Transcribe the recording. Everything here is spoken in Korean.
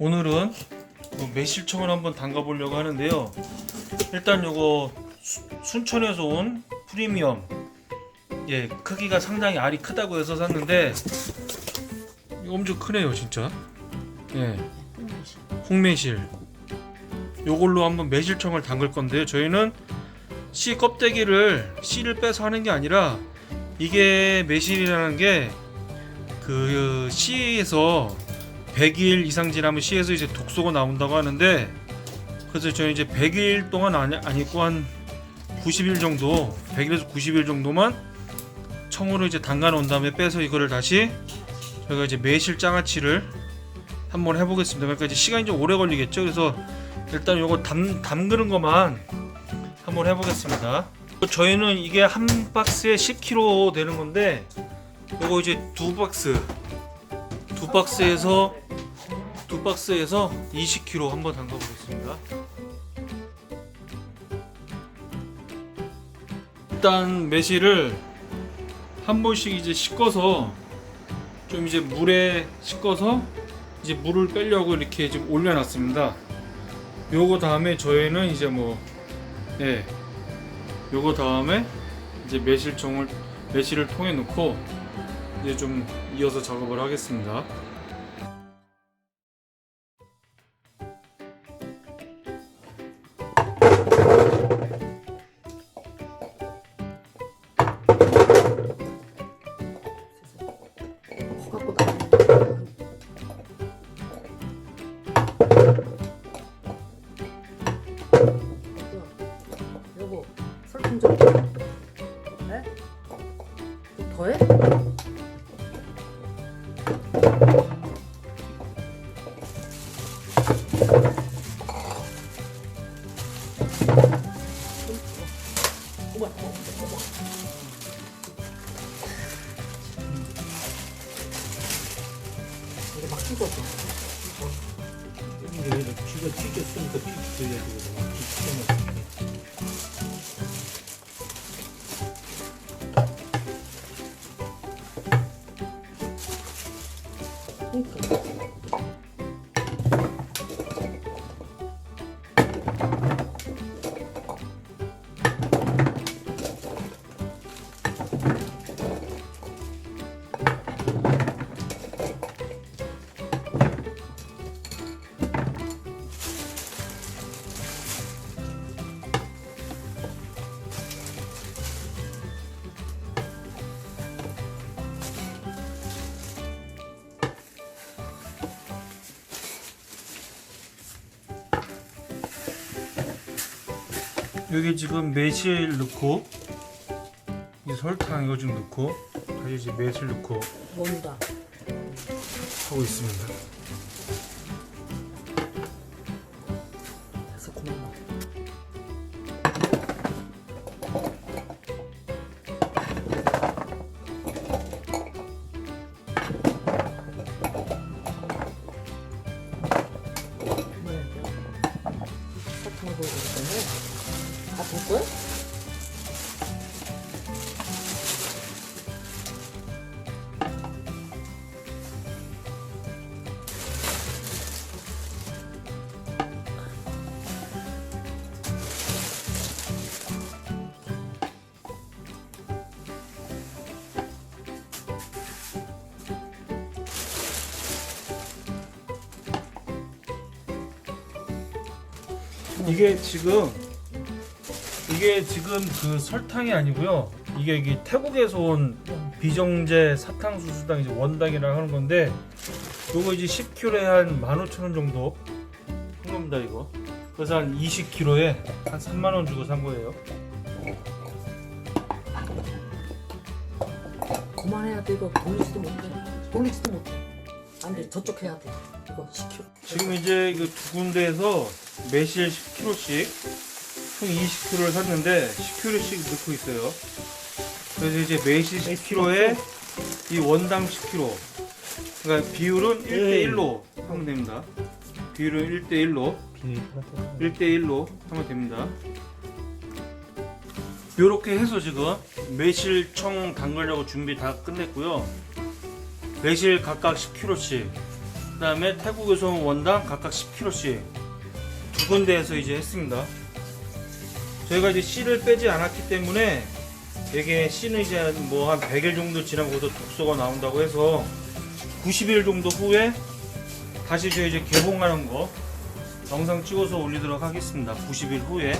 오늘은 그 매실청을 한번 담가 보려고 하는데요. 일단 요거 수- 순천에서 온 프리미엄. 예 크기가 상당히 알이 크다고 해서 샀는데 엄청 크네요 진짜. 예. 홍매실. 요걸로 한번 매실청을 담글 건데요. 저희는 씨 껍데기를 씨를 빼서 하는 게 아니라 이게 매실이라는 게 그 씨에서 100일 이상 지나면 씨에서 이제 독소가 나온다고 하는데 그래서 저희 이제 100일 동안 아니, 아니고 한 90일 정도 100일에서 90일 정도만 청으로 이제 담가 놓은 다음에 빼서 이거를 다시 저희가 이제 매실 장아찌를 한번 해보겠습니다. 그러니까 이제 시간이 좀 오래 걸리겠죠. 그래서 일단 요거 담, 담그는 것만 한번 해보겠습니다. 저희는 이게 한 박스에 10kg 되는 건데 요거 이제 두 박스 두 박스에서 두 박스에서 20kg 한번 담가 보겠습니다. 일단 매실을 한 번씩 이제 씻어서 좀 이제 물에 씻어서 이제 물을 빼려고 이렇게 좀 올려놨습니다. 요거 다음에 저희는 이제 뭐 예, 요거 다음에 이제 매실청을 매실을 통에 넣고 이제 좀 이어서 작업을 하겠습니다. 어머. 이게 막 찍어줘. 이게 쥐가 튀겼으니까 튀겨야 되거든. 튀겨놓으면. 그러니까. 여기 지금 매실 넣고 이 설탕 이거 좀 넣고 다시 이제 매실 넣고 뭔다. 하고 있습니다. 고마워. 뭐야, 아, 될 거야? 이게 지금 이게 지금 그 설탕이 아니고요. 이게 이게 태국에서 온 비정제 사탕수수당 이제 원당이라고 하는 건데 요거 이제 10kg에 한 15,000원 정도 한 겁니다 이거. 그래서 한 20kg에 한 3만 원 주고 산 거예요. 그만해야 돼. 이거 돌리지도 못해. 돌리지도 못해. 안 돼. 저쪽 해야 돼. 이거 10kg. 지금 이제 이거 두 군데에서 매실 10kg씩 총 20kg를 샀는데 10kg씩 넣고 있어요. 그래서 이제 매실 10kg에 이 원당 10kg. 그러니까 비율은 1대1로 하면 됩니다. 비율은 1대1로 비닐 같은 1대1로 하면 됩니다. 요렇게 해서 지금 매실청 담그려고 준비 다 끝냈고요. 매실 각각 10kg씩 그 다음에 태국에서 온 원당 각각 10kg씩 두 군데에서 이제 했습니다. 저희가 이제 씨를 빼지 않았기 때문에 이게 씨는 이제 뭐 한 100일 정도 지나고도 독소가 나온다고 해서 90일 정도 후에 다시 저희 이제 개봉하는 거 영상 찍어서 올리도록 하겠습니다. 90일 후에